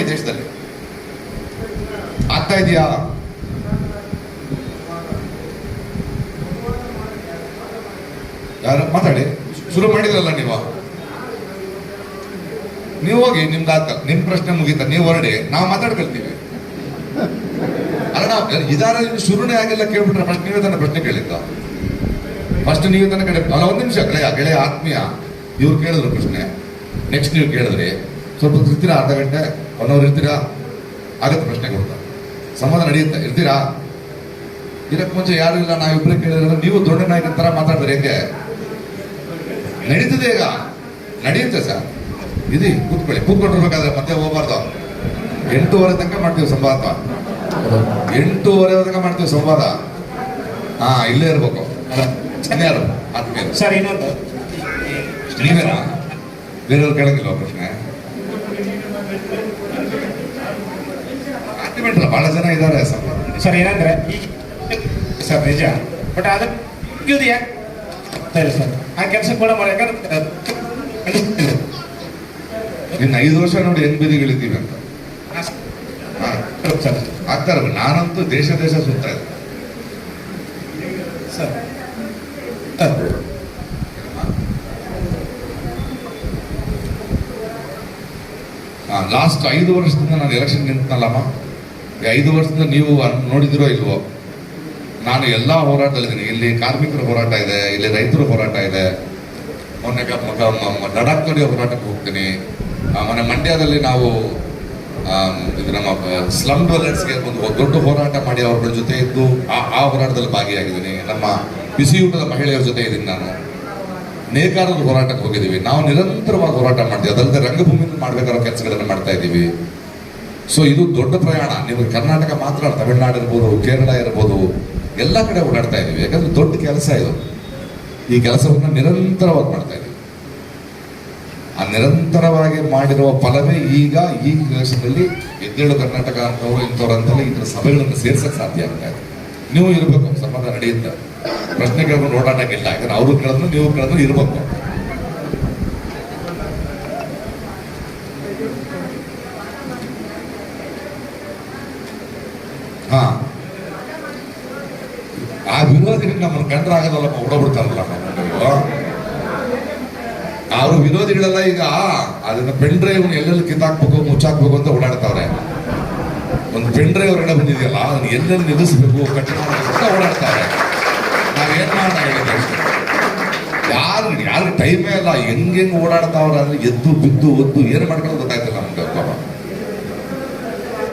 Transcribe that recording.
ಈ ದೇಶದಲ್ಲಿ ಆಗ್ತಾ ಇದೆಯಾ? ಯಾರು ಮಾತಾಡಿ? ಶುರು ಮಾಡಿದ್ರಲ್ಲ ನೀವು? ನೀವು ಹೋಗಿ ನಿಮ್ದು ಆತ ನಿಮ್ ಪ್ರಶ್ನೆ ಮುಗೀತ, ನೀವು ಹೊರಡಿ, ನಾವು ಮಾತಾಡ್ಕೊಳ್ತೀವಿ ಅಲ್ಲ ಇದಾರ ಶುರುನೇ ಆಗಿಲ್ಲ ಕೇಳ್ಬಿಟ್ರೆ ಫಸ್ಟ್ ನೀವೇ ತಾನೇ ಪ್ರಶ್ನೆ ಕೇಳಿದ್ದ. ಫಸ್ಟ್ ನೀವೇ ತಾನೇ ಕಡೆ ಅಲ್ಲ, ಒಂದು ನಿಮಿಷ, ಗೆಳೆಯ ಗೆಳೆಯ ಆತ್ಮೀಯ, ಇವ್ರು ಕೇಳಿದ್ರು ಪ್ರಶ್ನೆ. ನೆಕ್ಸ್ಟ್ ನೀವು ಕೇಳಿದ್ರಿ. ಸ್ವಲ್ಪ ಇರ್ತೀರಾ? ಅರ್ಧ ಗಂಟೆ ಒನ್ ಅವರ್ ಇರ್ತೀರಾ? ಆಗತ್ತೆ ಪ್ರಶ್ನೆ ಕೊಡ್ತಾ ಸಮಾಧಾನ ನಡೆಯುತ್ತೆ? ಇರ್ತೀರಾ? ಇದಕ್ಕೆ ಮುಂಚೆ ಯಾರು ಇಲ್ಲ ನಾವಿಬ್ರೇ ಕೇಳಿದ್ರೆ ನೀವು ದೊಡ್ಡ ನಾಯಕನ ತರ ಮಾತಾಡಿದ್ರೆ ಹೆಂಗೆ? ನಡೀತದೆ ಈಗ. ನಡೆಯುತ್ತೆ ಸರ್. ಇದು ಕೂತ್ಕೊಳ್ಳಿ. ಕೂತ್ಕೊಂಡಿರ್ಬೇಕಾದ್ರೆ ಮತ್ತೆ ಹೋಗ್ಬಾರ್ದು. ಎಂಟೂವರೆ ತನಕ ಮಾಡ್ತೀವಿ ಸಂವಾದ. ಎಂಟೂವರೆ ತನಕ ಮಾಡ್ತೀವಿ ಸಂವಾದ. ಹಾ ಇಲ್ಲೇ ಇರ್ಬೇಕು. ಚೆನ್ನಾಗಿ ಸರ್ ಇನ್ನೊಂದು. ನೀವೇನಾ? ಬೇರೆಯವ್ರು ಕೇಳಂಗಿಲ್ವ ಪ್ರಶ್ನೆ? ಬಹಳ ಜನ ಇದ್ದಾರೆ ಸಂವಾದ ಸರ್ ಏನಂದ್ರೆ? ಸರ್ ನಿಜ. ಬಟ್ ಅದಕ್ಕೆ ಇದು ಯಾಕೆ ಸರಿ ಸರ್. ಆ ಕೆಲಸ ಕೂಡ ಮಾಡಿ ಇನ್ನು ಐದು ವರ್ಷ ನೋಡಿ ಹೆಂಗ್ ಬೀದಿಗಳಿದ್ದೀವಿ ಅಂತ. ಆಗ್ತಾರ ಸರ್. ನಾನಂತೂ ದೇಶ ದೇಶ ಸುತ್ತಾ ಇದ್ದೆ ಸರ್. ಲಾಸ್ಟ್ ಐದು ವರ್ಷದಿಂದ ನಾನು ಎಲೆಕ್ಷನ್ ನಿಂತನಲ್ಲಮ್ಮ. ಈ ಐದು ವರ್ಷದಿಂದ ನೀವು ನೋಡಿದಿರೋ ಇಲ್ವೋ? ನಾನು ಎಲ್ಲ ಹೋರಾಟದಲ್ಲಿದ್ದೀನಿ. ಇಲ್ಲಿ ಕಾರ್ಮಿಕರ ಹೋರಾಟ ಇದೆ, ಇಲ್ಲಿ ರೈತರ ಹೋರಾಟ ಇದೆ. ಮೊನ್ನೆ ಲಡಾಖ್ ಕಡೆ ಹೋರಾಟಕ್ಕೆ ಹೋಗ್ತೀನಿ. ಮೊನ್ನೆ ಮಂಡ್ಯದಲ್ಲಿ ನಾವು ಇದು ನಮ್ಮ ಸ್ಲಮ್ಗೆ ಒಂದು ದೊಡ್ಡ ಹೋರಾಟ ಮಾಡಿ ಅವ್ರ ಜೊತೆ ಇದ್ದು ಆ ಹೋರಾಟದಲ್ಲಿ ಭಾಗಿಯಾಗಿದ್ದೀನಿ. ನಮ್ಮ ಬಿಸಿಯೂಟದ ಮಹಿಳೆಯರ ಜೊತೆ ಇದ್ದೀನಿ ನಾನು. ನೇಕಾರರ ಹೋರಾಟಕ್ಕೆ ಹೋಗಿದ್ದೀವಿ. ನಾವು ನಿರಂತರವಾಗಿ ಹೋರಾಟ ಮಾಡ್ತೀವಿ. ಅದಲ್ಲದೆ ರಂಗಭೂಮಿಯಲ್ಲಿ ಮಾಡಬೇಕಾದ ಕೆಲಸಗಳನ್ನು ಮಾಡ್ತಾ ಇದ್ದೀವಿ. ಸೊ ಇದು ದೊಡ್ಡ ಪ್ರಯಾಣ. ನೀವು ಕರ್ನಾಟಕ ಮಾತ್ರ ತಮಿಳುನಾಡು ಇರ್ಬೋದು, ಕೇರಳ ಇರ್ಬೋದು, ಎಲ್ಲ ಕಡೆ ಓಡಾಡ್ತಾ ಇದ್ದೀವಿ. ಯಾಕಂದ್ರೆ ದೊಡ್ಡ ಕೆಲಸ ಇದು. ಈ ಕೆಲಸವನ್ನು ನಿರಂತರವಾಗಿ ಮಾಡ್ತಾ ಇದ್ದೀವಿ. ಆ ನಿರಂತರವಾಗಿ ಮಾಡಿರುವ ಫಲವೇ ಈಗ ಈ ದೇಶದಲ್ಲಿ ಎದ್ದೇಳು ಕರ್ನಾಟಕ ಅಂತವರು ಇಂಥವ್ರು ಅಂತಲೇ ಥರ ಸಭೆಗಳನ್ನು ಸೇರ್ಸಕ್ಕೆ ಸಾಧ್ಯ ಆಗ್ತಾ ಇದೆ. ನೀವು ಇರಬೇಕು ಸಂಬಂಧ ನಡೆಯುತ್ತೆ. ಪ್ರಶ್ನೆ ಓಡಾಡಂಗಿಲ್ಲ ಯಾಕಂದ್ರೆ ಅವರು ಕೇಳಿದ್ರು, ನೀವು ಕೇಳಿದ್ರು, ಇರಬೇಕು. ಹಾ. ಆ ವಿರೋಧಿಗಳು ನಮ್ಮನ್ನು ಕಂಡ್ರಾಗದಲ್ಲಪ್ಪ ಓಡೋಗ್ಬಿಡ್ತಾರಲ್ಲ ನಮ್ಮನ್ನು ಅವರು ವಿರೋಧಿಗಳೆಲ್ಲ ಈಗ ಅದನ್ನ ಪೆನ್ ಡ್ರೈವ್ ಎಲ್ಲೆಲ್ಲಿ ಕಿತ್ತಾಕ್ಬೇಕು, ಮುಚ್ಚಾಕ್ಬೇಕು ಅಂತ ಓಡಾಡ್ತಾವ್ರೆ. ಒಂದು ಪೆನ್ ಡ್ರೈವ್ ಹೊರಗಡೆ ಬಂದಿದೆಯಲ್ಲ, ಅದನ್ನ ಎಲ್ಲೆಲ್ಲಿ ನಿಲ್ಲಿಸ್ಬೇಕು ಕಟ್ ಮಾಡಬೇಕು ಅಂತ ಓಡಾಡ್ತಾವ್ರೆ ನಾವೇನ್ ಮಾಡೋಣ ಹೇಳಿದ್ರೆ ಯಾರು ಯಾರು ಟೈಮೇ ಅಲ್ಲ ಹೆಂಗ್ ಓಡಾಡ್ತಾವ್ರ ಅಂದ್ರೆ ಎದ್ದು ಬಿದ್ದು ಒದ್ದು ಏನು ಮಾಡ್ಕೊಳ್ಳೋದು ಗೊತ್ತಾಗ್ತಿಲ್ಲ